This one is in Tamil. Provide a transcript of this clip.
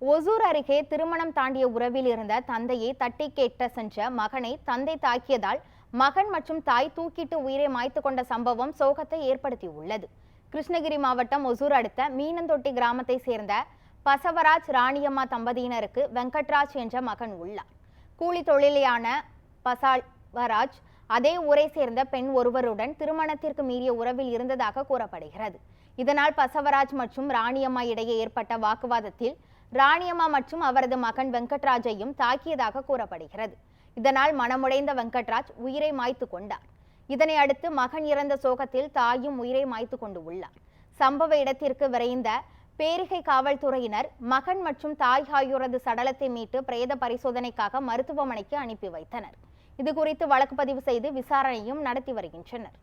ஒசூர் அருகே திருமணம் தாண்டிய உறவில் இருந்த தந்தையை தட்டி கேட்ட சென்ற மகனை தந்தை தாக்கியதால் மகன் மற்றும் தாய் தூக்கிட்டு உயிரை மாய்த்து கொண்ட சம்பவம் சோகத்தை ஏற்படுத்தியுள்ளது. கிருஷ்ணகிரி மாவட்டம் ஒசூர் அடுத்த மீனந்தொட்டி கிராமத்தை சேர்ந்த பசவராஜ் ராணியம்மா தம்பதியினருக்கு வெங்கட்ராஜ் என்ற மகன் உள்ளார். கூலி தொழிலியான பசாவராஜ் அதே ஊரை சேர்ந்த பெண் ஒருவருடன் திருமணத்திற்கு மீறிய உறவில் இருந்ததாக கூறப்படுகிறது. இதனால் பசவராஜ் மற்றும் ராணியம்மா இடையே ஏற்பட்ட வாக்குவாதத்தில் ராணியம்மா மற்றும் அவரது மகன் வெங்கட்ராஜையும் தாக்கியதாக கூறப்படுகிறது. இதனால் மனமுடைந்த வெங்கட்ராஜ் உயிரை மாய்த்து கொண்டார். இதனை அடுத்து மகன் இறந்த சோகத்தில் தாயும் உயிரை மாய்த்து கொண்டு உள்ளார். சம்பவ இடத்திற்கு விரைந்த பேரிகை காவல்துறையினர் மகன் மற்றும் தாய் ஆகியோரது சடலத்தை மீட்டு பிரேத பரிசோதனைக்காக மருத்துவமனைக்கு அனுப்பி வைத்தனர். இதுகுறித்து வழக்கு பதிவு செய்து விசாரணையும் நடத்தி வருகின்றனர்.